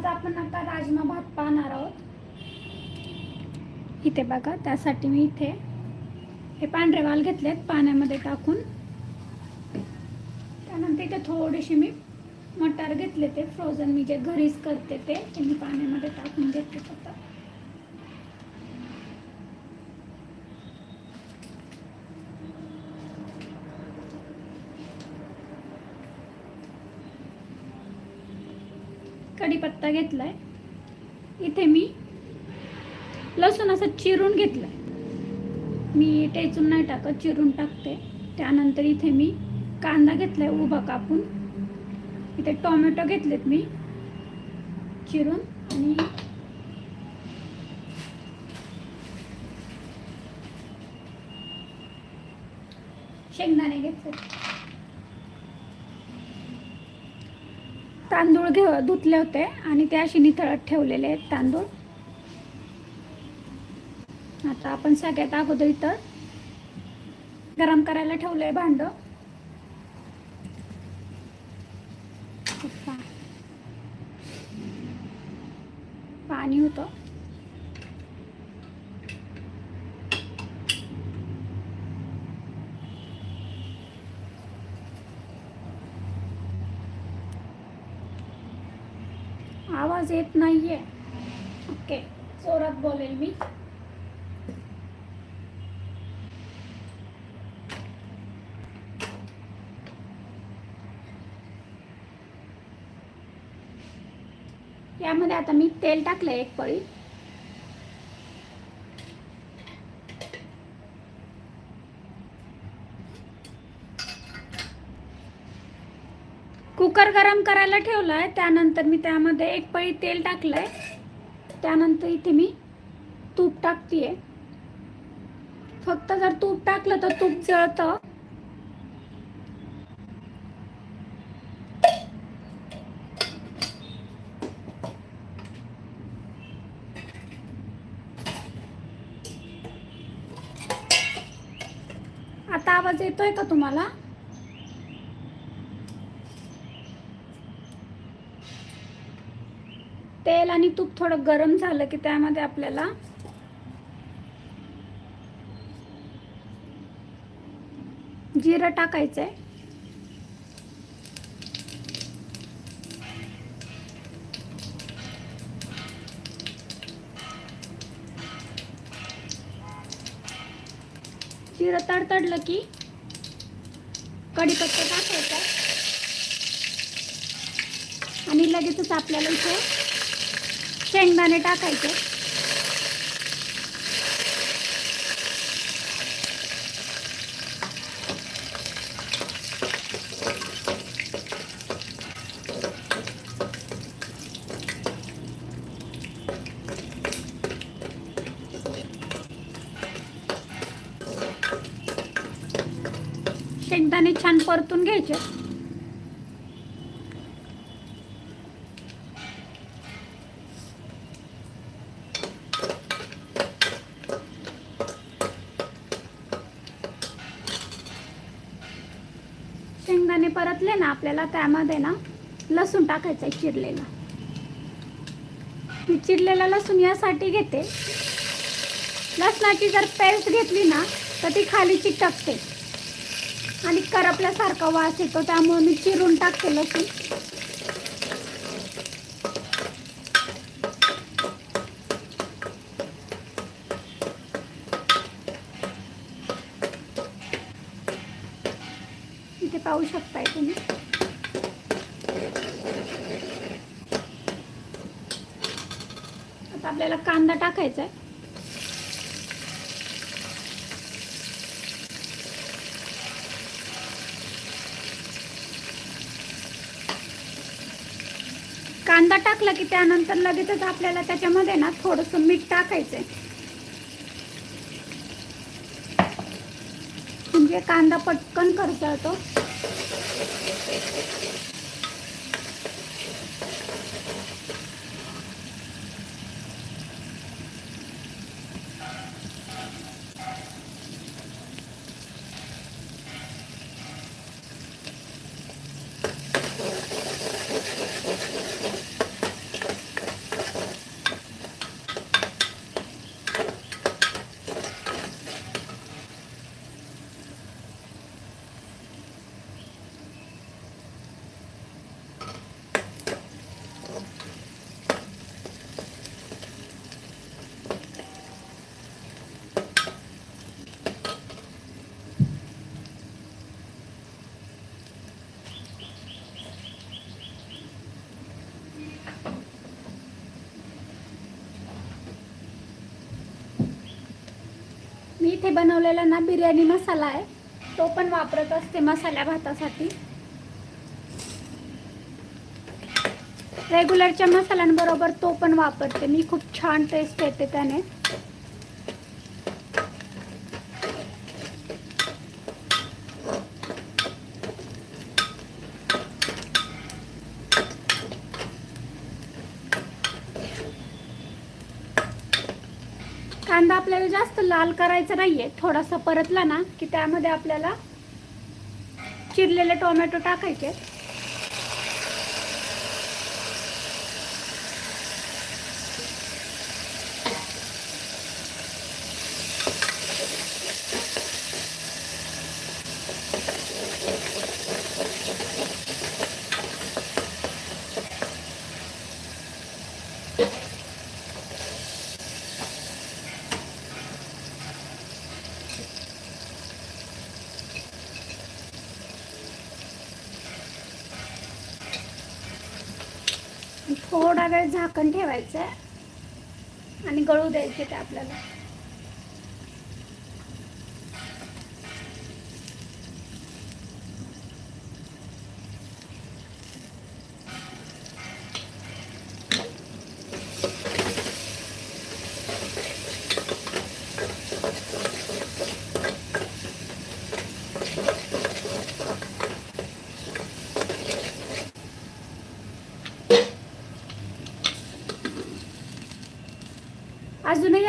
आज आपण आता राजमा भात पाहणार आहोत. इथे बघा त्यासाठी मी इथे हे पांढरे वाल घेतलेत पाण्यामध्ये टाकून. त्यानंतर इथे थोडीशी मी मटार घेतले ते फ्रोझन मी जे घरीच करते ते मी पाण्यामध्ये टाकून घेते फक्त घेतला घेतलाय. इथे मी लसूण असं चिरून घेतलंय. मी टेचून नाही टाकत चिरून टाकते. त्यानंतर इथे मी कांदा घेतलाय उभा कापून. इथे टोमॅटो घेतलेत मी चिरून आणि शेंगदाणे घेतले तांदूळ घे धुतले होते आणि ते अशी निथळत ठेवलेले आहेत तांदूळ. आता आपण सगळ्यात अगोदर इथं गरम करायला ठेवलं आहे भांडं पाणी होतं आवाज येत नाहीये. ओके जोरात बोलेल मी. यामध्ये आता मी तेल टाकलं एक पळी. कुकर गरम करायला ठेवलाय त्यानंतर मी त्यामध्ये एक पळी तेल टाकलंय. त्यानंतर इथे मी तूप टाकतीये. फक्त जर तूप टाकलं तर तूप जळतं. आता आवाज येतोय का तुम्हाला? तेल आणि तूप थोडं गरम झालं की त्यामध्ये आपल्याला जिरं टाकायचंय. जिरं तडतडलं की कढीपत्ता टाकायचा. आणि लगेचच आपल्याला इथे शेंगदाणे टाकायचे शेंगदाणे छान परतून घ्यायचे शेंगदाणे परतले ना आपल्याला त्यामध्ये ना लसूण टाकायचं आहे चिरलेला. मी चिरलेला लसूण यासाठी घेते. लसणाची जर पेस्ट घेतली ना तर ती खाली चिटकते. आणि करपल्यासारखा वास येतो त्यामुळे मी चिरून टाकते लसूण इथे पाहू शकताय तुम्ही आता आपल्याला कांदा टाकायचा आहे. कांदा टाकला की त्यानंतर लगेचच आपल्याला त्याच्यामध्ये ना थोडस मीठ टाकायचंय म्हणजे कांदा पटकन करता येतो इथे बनवलेला ना बिर्याणी मसाला आहे तो पण वापरत असते मसाल्या भातासाठी. रेग्युलरच्या मसाल्यांबरोबर तो पण वापरते. मी खूप छान टेस्ट येते त्याने. कांदा आपल्याला जास्त लाल करायचा नाहीये. थोडासा परतला ना की त्यामध्ये आपल्याला चिरलेले टोमॅटो टाकायचे थोडा वेळ झाकण ठेवायचं आहे आणि गळू द्यायचे ते आपल्याला.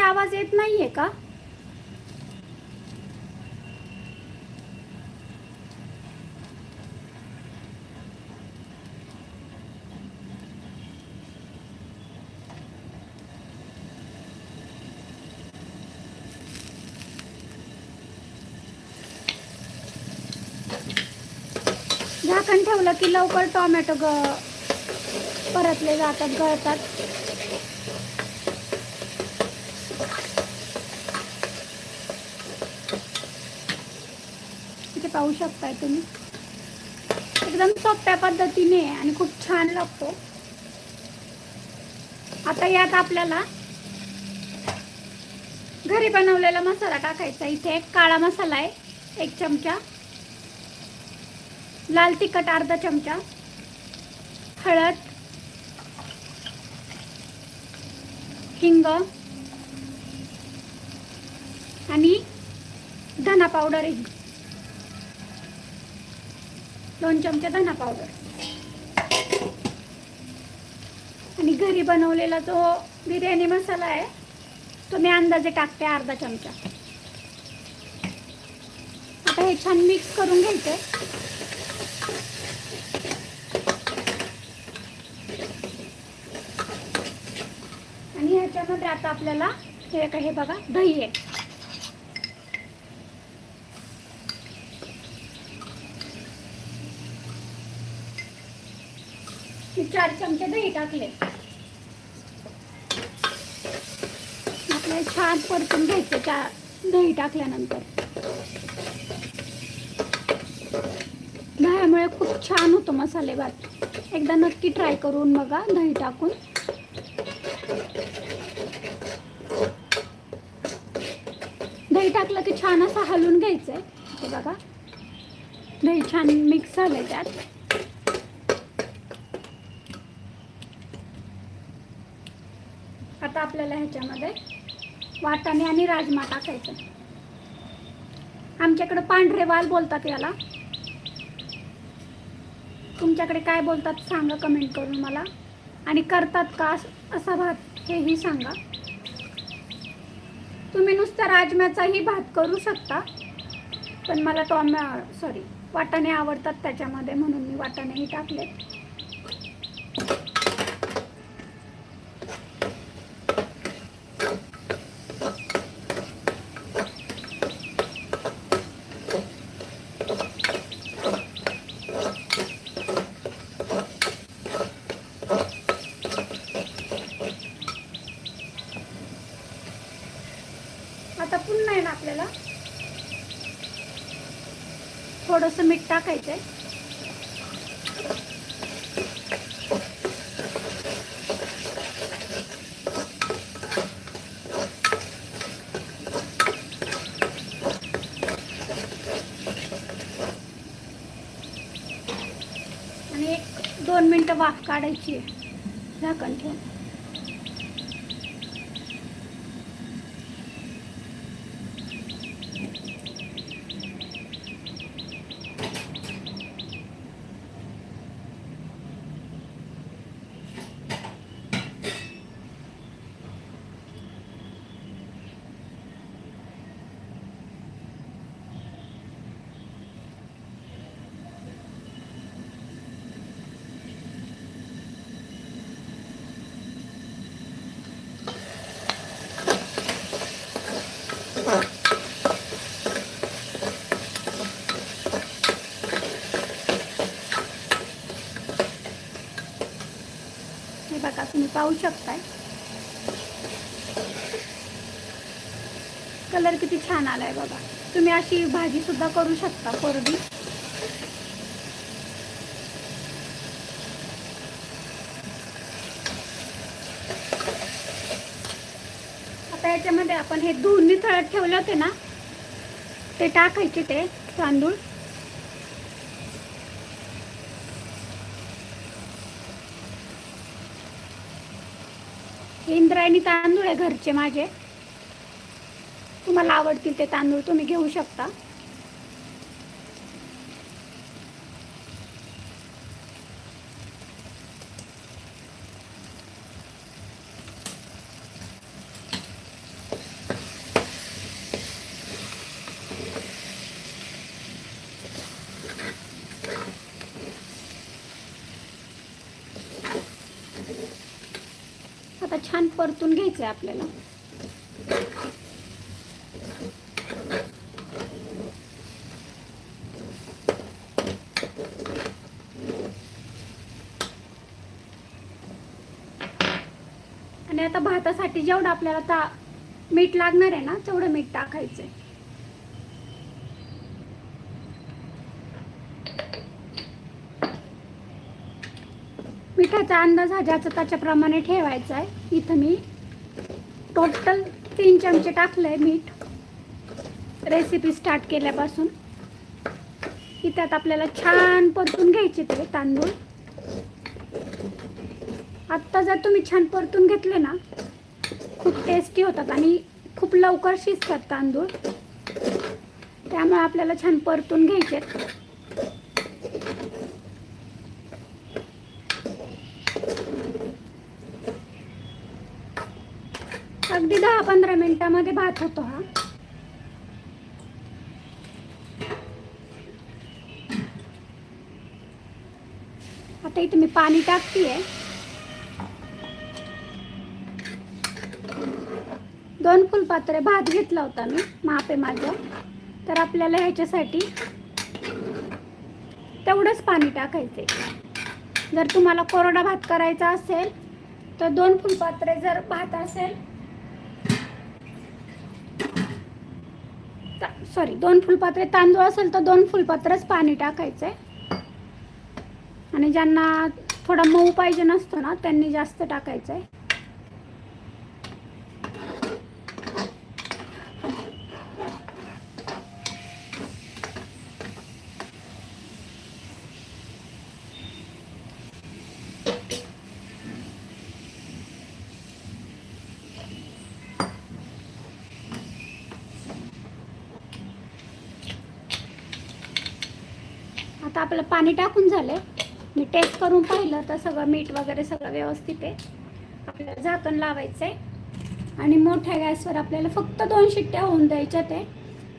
आवाज येत नाहीये का? झाकण ठेवलं की लवकर टोमॅटो ग परतले जातात गळतात. पाहू शकताय तुम्ही. एकदम सोप्या पद्धतीने आणि खूप छान लागतो. आता यात आपल्याला घरी बनवलेला मसाला टाकायचा. इथे एक काळा मसाला आहे एक चमचा. लाल तिखट अर्धा चमचा. हळद. हिंग. आणि धना पावडर एक. दोन चमचे धना पावडर. आणि घरी बनवलेला जो बिर्याणी मसाला आहे तो मी अंदाजे टाकते अर्धा चमचा. आता हे छान मिक्स करून घ्यायचं आणि ह्याच्यामध्ये आता आपल्याला हे का हे बघा दही आहे. चार चमचे दही टाकले. आपल्याला छान परतून घ्यायचं त्या दही टाकल्यानंतर. दह्यामुळे खूप छान होतो मसाले भात एकदा नक्की ट्राय करून बघा दही टाकून. दही टाकलं की छान असं हलवून घ्यायचं आहे बघा. दही छान मिक्स झालं त्यात. आता आपल्याला ह्याच्यामध्ये वाटाणे आणि राजमा टाकायचं. आमच्याकडे पांढरे वाल बोलतात याला. तुमच्याकडे काय बोलतात सांगा कमेंट करून मला. आणि करतात का असा भात हेही सांगा. तुम्ही नुसता राजम्याचाही भात करू शकता. पण मला टॉम सॉरी वाटाणे आवडतात त्याच्यामध्ये म्हणून मी वाटाणेही टाकले थोडंसं मीठ टाकायचं आणि एक दोन मिनटं वाफ काढायची झाकण ठेवून. पाहू शकताय? कलर किती छान आलाय बघा. तुम्ही अशी भाजी सुद्धा करू शकता कोरडी आता याच्यामध्ये आपण हे दोन्ही तळत ठेवले होते ना ते टाकायचे ते तांदूळ हे इंद्रायणी तांदूळ आहे घरचे माझे. तुम्हाला आवडतील ते तांदूळ तुम्ही घेऊ शकता आता छान परतून घ्यायचं आहे आपल्याला. आणि आता भातासाठी जेवढं आपल्याला ता मीठ लागणार आहे ना तेवढं मीठ टाकायचं आहे पिठाचा अंदाज हा ज्याचा त्याच्याप्रमाणे ठेवायचा आहे. इथं मी टोटल तीन चमचे टाकलंय मीठ. रेसिपी स्टार्ट केल्यापासून. इथ्यात आपल्याला छान परतून घ्यायचे ते तांदूळ. आत्ता जर तुम्ही छान परतून घेतले ना खूप टेस्टी होतात आणि खूप लवकर शिजतात तांदूळ. त्यामुळे आपल्याला छान परतून घ्यायचे अगदी दहा पंधरा मिनिटामध्ये भात होतो हा. आता इथे मी पाणी टाकतीये. दोन फुलपात्रे भात घेतला होता मी मापे माझं. तर आपल्याला ह्याच्यासाठी तेवढंच पाणी टाकायचे जर तुम्हाला कोरडा भात करायचा असेल तर दोन फुलपात्रे जर भात असेल सॉरी दोन फुलपात्रे तांदूळ असेल तर दोन फुलपात्रच पाणी टाकायचं आहे आणि ज्यांना थोडा मऊ पाहिजे नसतो ना त्यांनी जास्त टाकायचं आहे आता आपलं पाणी टाकून झालंय. मी टेस्ट करून पाहिलं तर सगळं मीठ वगैरे सगळं व्यवस्थित आहे. आपल्याला झाकण लावायचं आहे आणि मोठ्या गॅसवर आपल्याला फक्त दोन शिट्ट्या होऊन द्यायच्या ते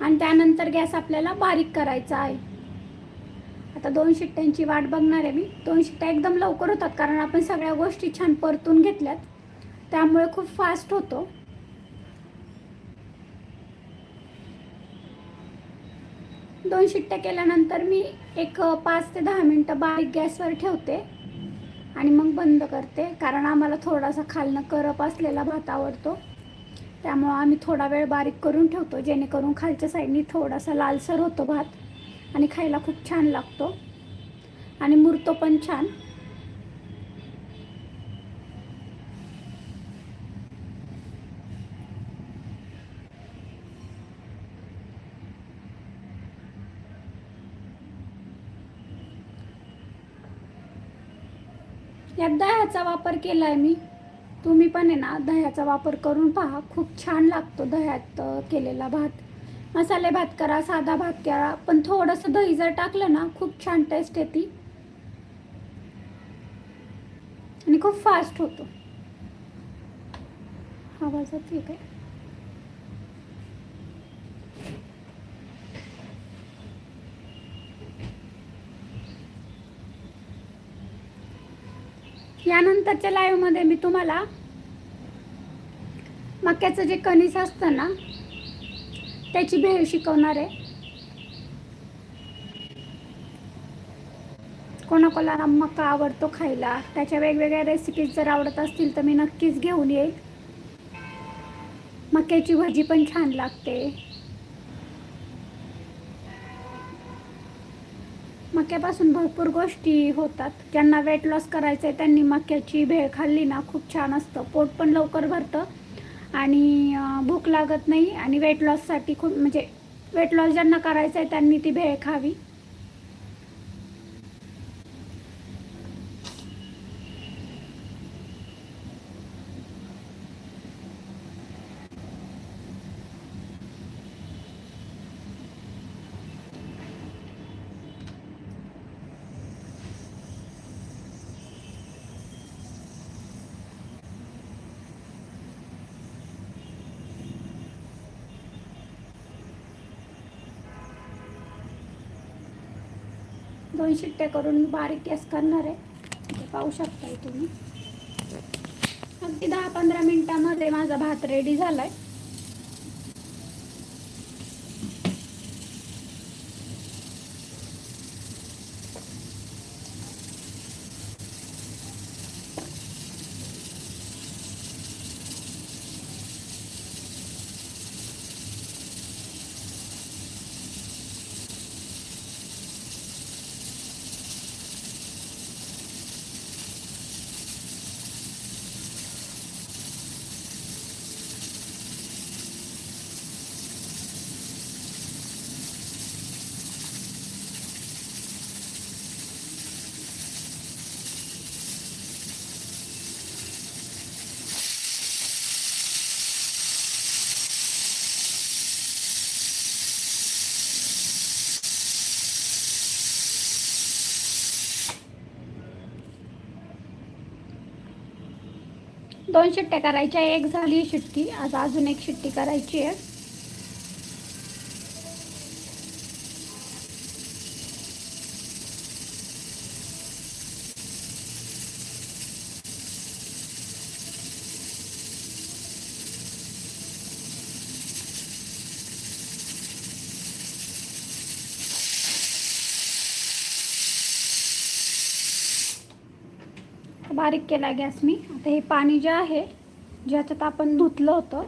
आणि त्यानंतर गॅस आपल्याला बारीक करायचा आहे. आता दोन शिट्ट्यांची वाट बघणार आहे मी. दोन शिट्ट्या एकदम लवकर होतात कारण आपण सगळ्या गोष्टी छान परतून घेतल्यात. त्यामुळे खूप फास्ट होतो. दोन शिट्ट्या केल्यानंतर मी एक पाच ते दहा मिनटं बारीक गॅसवर ठेवते आणि मग बंद करते. कारण आम्हाला थोडासा खालनं करप असलेला भात आवडतो. त्यामुळं आम्ही थोडा वेळ बारीक करून ठेवतो जेणेकरून खालच्या साईडनी थोडासा लालसर होतो भात आणि खायला खूप छान लागतो. आणि मुरतो पण छान. यात दह्याचा वापर केला आहे मी. तुम्ही पण आहे ना दह्याचा वापर करून पहा. खूप छान लागतो दह्यात केलेला भात. मसाले भात करा साधा भात करा पण थोडंसं दही जर टाकलं ना खूप छान टेस्ट येते. आणि खूप फास्ट होतो. आवाजात ठीक आहे यानंतरच्या लाईव्हमध्ये मी तुम्हाला मक्याचं जे कणीस असतं ना त्याची भेळ शिकवणार आहे. कोणाकोणाला मका आवडतो खायला त्याच्या वेगवेगळ्या रेसिपीज जर आवडत असतील तर मी नक्कीच घेऊन येईल. मक्याची भाजी पण छान लागते. मक्यापासून भरपूर गोष्टी होतात. ज्यांना वेट लॉस करायचं आहे त्यांनी मक्याची भेळ खाल्ली ना खूप छान असतं. पोट पण लवकर भरतं. आणि भूक लागत नाही. आणि वेट लॉससाठी खूप म्हणजे वेट लॉस ज्यांना करायचं आहे त्यांनी ती भेळ खावी. दोन शिट्ट्या करून बारीक गॅस करणार आहे. ते पाहू शकताय तुम्ही. अगदी दहा पंधरा मिनिटामध्ये माझा भात रेडी झाला आहे दोन शिट्ट्या करायच्या एक झाली शिट्टी आज अजून एक शिट्टी करायची आहे. बारीक केला गॅस मी. आता हे पाणी जे आहे ज्याच्यात आपण धुतलं होतं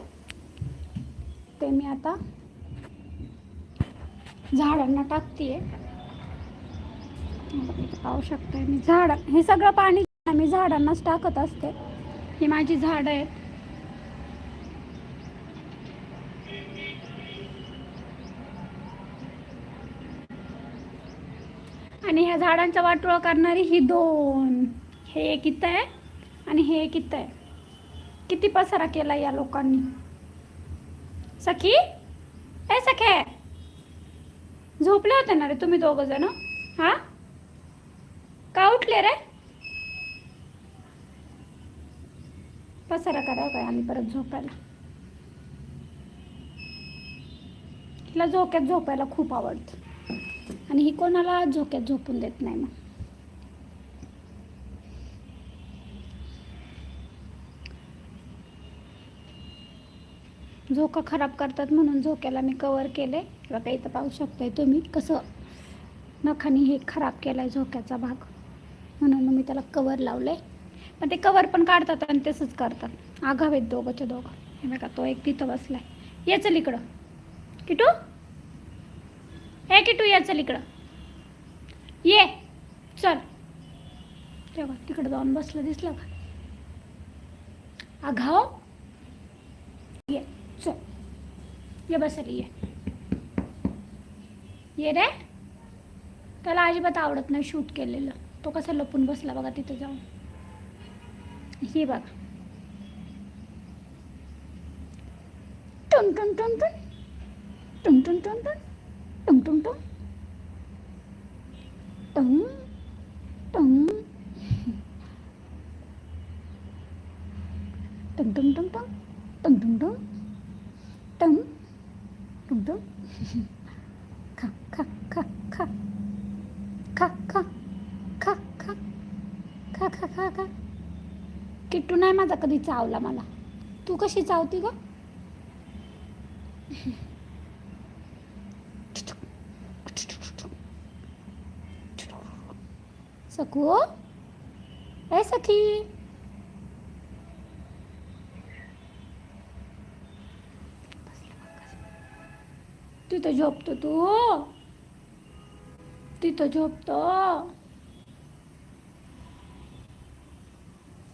ते मी आता झाडांना टाकते पाहू शकते मी झाड हे सगळं पाणी मी झाडांनाच टाकत असते. ही माझी झाडं आहेत. आणि ह्या झाडांचा वाटोळा करणारी ही दोन. हे एक इथं आहे आणि हे एक इथं आहे. किती पसारा केला या लोकांनी? सखी? ए सखे! झोपले होते ना रे तुम्ही दोघ जण? हा? का उठले रे? पसारा करावं काय आम्ही परत झोपायला. हिला झोक्यात झोपायला खूप आवडतं. आणि ही कोणाला झोक्यात झोपून देत नाही मग. झोका खराब करतात म्हणून झोक्याला मी कवर केले किंवा काही तर पाहू शकताय तुम्ही कसं नखानी हे खराब केलाय झोक्याचा भाग. म्हणून मी त्याला कवर लावलंय. पण ते कवर पण काढतात आणि तसंच करतात. आघावेत दोघंच्या दोघं. हे बघा तो एक तिथं बसलाय. ये चल इकडं. किटू? हे किटू ये चल इकडं. ये. चल. तेव्हा तिकडं जाऊन बसलं दिसलं का? आघाव? ये. चल ये बस ये. ये रे. त्याला अजिबात आवडत नाही शूट केलेलं. तो कसा लपून बसला बघा तिथे जाऊन. हे बघा. टुन टुन टुन टुन. टुन टुन टुन टुन. टुन टुन टुन. टुन. चावला मला. तू कशी चावती ग? सकू हो? ए सखी. तिथं झोपतो तू. तिथं झोपतो.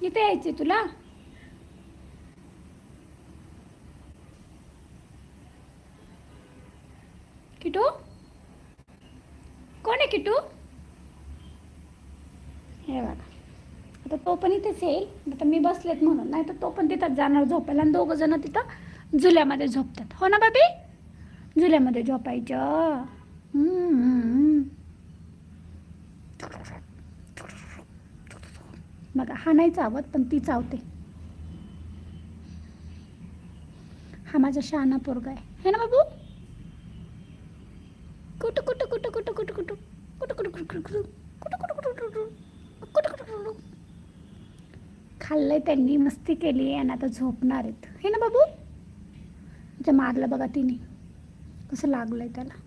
इथे यायचे तुला? किटू? कोण आहे किटू? हे बघा. आता तो पण इथेच येईल. आता मी बसलेत म्हणून. नाही तर तो पण तिथंच जाणार झोपायला. आणि दोघं जण तिथं झुल्यामध्ये झोपतात. हो ना बाबी? झुल्यामध्ये झोपायचं. बघा हा नाही चावत पण ती चावते. हा माझा शहाणा पोरगा आहे. है ना बाबू? कुठं कुठं कुठं कुठं कुठं कुठं कुठं कुठं कुठं कुठं कुठं कुठं कुठं कुठं कुठं कुठं कुठं खाल्लंय त्यांनी मस्ती केली आहे आणि आता झोपणार आहेत हे ना बाबू जे मारलं बघा तिने कसं लागलंय त्याला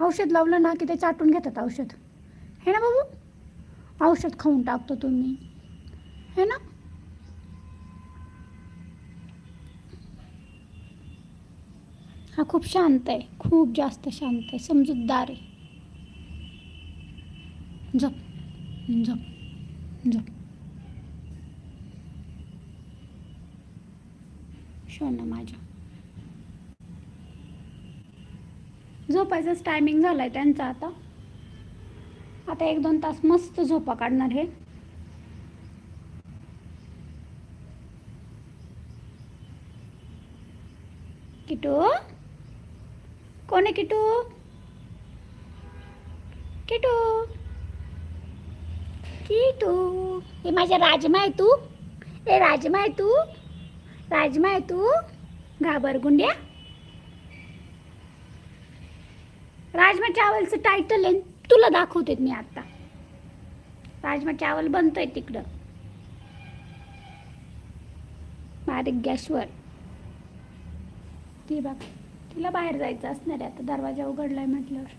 औषध लावलं ना की ते चाटून घेतात औषध हे ना बाबू औषध खाऊन टाकतो तुम्ही हे ना हा खूप शांत आहे. खूप जास्त शांत आहे. समजूतदार आहे. झोप. झोप. झोप. शोना माझ्या. झोपायचाच टायमिंग झालाय त्यांचा आता. आता एक दोन तास मस्त झोपा काढणार हे. किटू? कोण आहे किटू? किटू? किटू? हे माझ्या राजमा आहे तू? ए राजमा आहे तू? राजमा आहे तू? घाबर गुंड्या राजमा चावलचं टायटल आहे. तुला दाखवते मी आता. राजमा चावल बनतोय तिकडं. बारीक गॅसवर ती बघ. तिला बाहेर जायचं असणार आहे. आता दरवाजा उघडलाय म्हटल्यावर.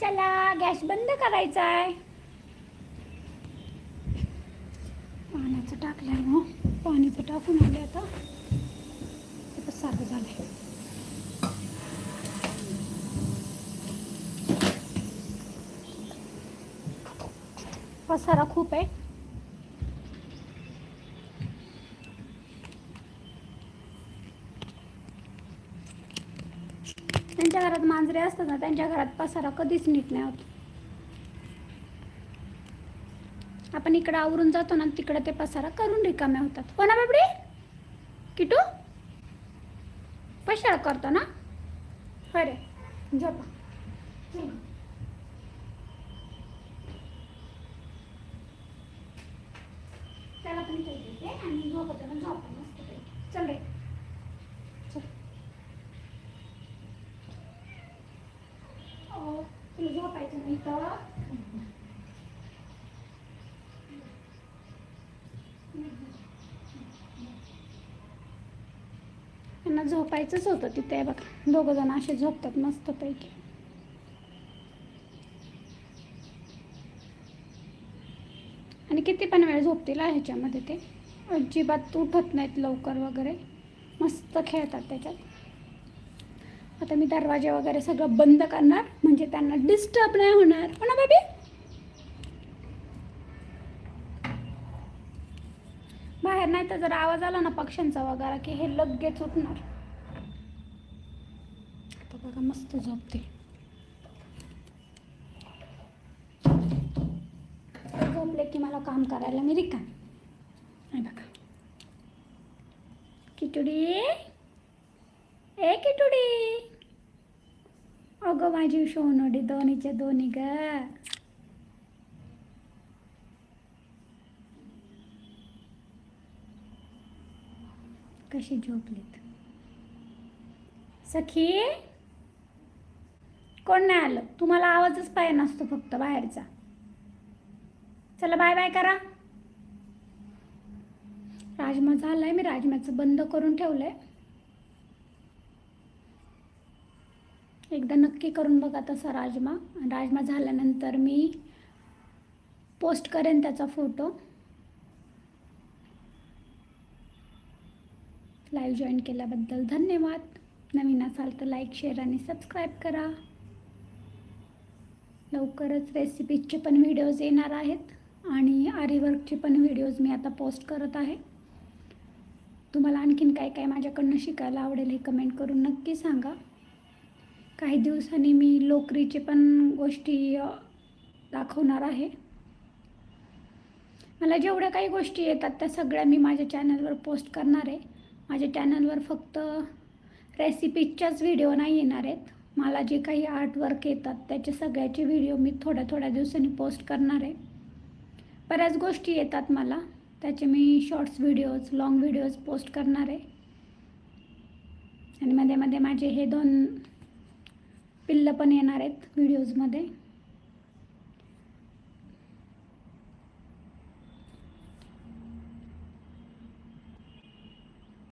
चला गॅस बंद करायचा आहे पाण्याचं टाकलंय हो. मग पाण्याचं टाकून आले आता. आता सारखं झालंय. पसारा खूप आहे त्यांच्या घरात मांजरे असतात ना त्यांच्या घरात पसारा कधीच नीट नाही होत. आपण इकडं आवरून जातो ना तिकडं ते पसारा करून रिकाम्या होतात. हो कोणा बाबडी? किटू? पशाळ करतो ना? हो अरे झोपा त्याला पण काही देते आणि झोपतो ना झोपा मस्त चल रे चल अहो, तुला झोपायचं नाही तर त्यांना झोपायचंच होतं तिथे. बघा दोघं जण असे झोपतात मस्त पैकी आणि किती पण वेळ झोपतील ह्याच्यामध्ये ते. अजिबात उठत नाहीत लवकर वगैरे. मस्त खेळतात त्याच्यात. आता मी दरवाजे वगैरे सगळं बंद करणार म्हणजे त्यांना डिस्टर्ब नाही होणार. हो ना बेबी बाहेर नाही तर जर आवाज आला ना पक्ष्यांचा वगैरे की हे लगेच उठणार. का मस्त झोपते. झोपले की मला काम करायला मी रिका नाही बघा. किटुडी ए किटुडी अगं माझी शोनोडी दोन्हीच्या दोन्ही ग. कशी झोपलीत? सखी? कोण नाही आलं. तुम्हाला आवाजच पाहिजे नसतो फक्त बाहेरचा. चला बाय बाय करा. राजमा झालाय मी राजम्याचं बंद करून ठेवलंय. एकदा नक्की करून बघा तसा राजमा. आणि राजमा झाल्यानंतर मी पोस्ट करेन त्याचा फोटो लाईव्ह जॉईन केल्याबद्दल धन्यवाद. नवीन असाल तर लाईक शेअर आणि सबस्क्राईब करा. लवकरच रेसिपीजचे पण व्हिडिओज येणार आहेत. आणि आरीवर्कचे पण व्हिडिओज मी आता पोस्ट करत आहे. तुम्हाला आणखीन काय काय माझ्याकडनं शिकायला आवडेल हे कमेंट करून नक्की सांगा. काही दिवसांनी मी लोकरीचे पण गोष्टी दाखवणार आहे. मला जेवढ्या काही गोष्टी येतात त्या सगळ्या मी माझ्या चॅनलवर पोस्ट करणार आहे. माझ्या चॅनलवर फक्त रेसिपीजच्याच व्हिडिओ नाही येणार आहेत. मला जे काही आर्टवर्क येतात त्याचे सगळ्याचे व्हिडिओ मी थोड्या थोड्या दिवसांनी पोस्ट करणार आहे. बऱ्याच गोष्टी येतात मला त्याचे मी shorts videos long videos post करणार आहे. आणि मध्ये मध्ये माझे हे दोन पिल्लं पण येणार आहेत व्हिडिओजमध्ये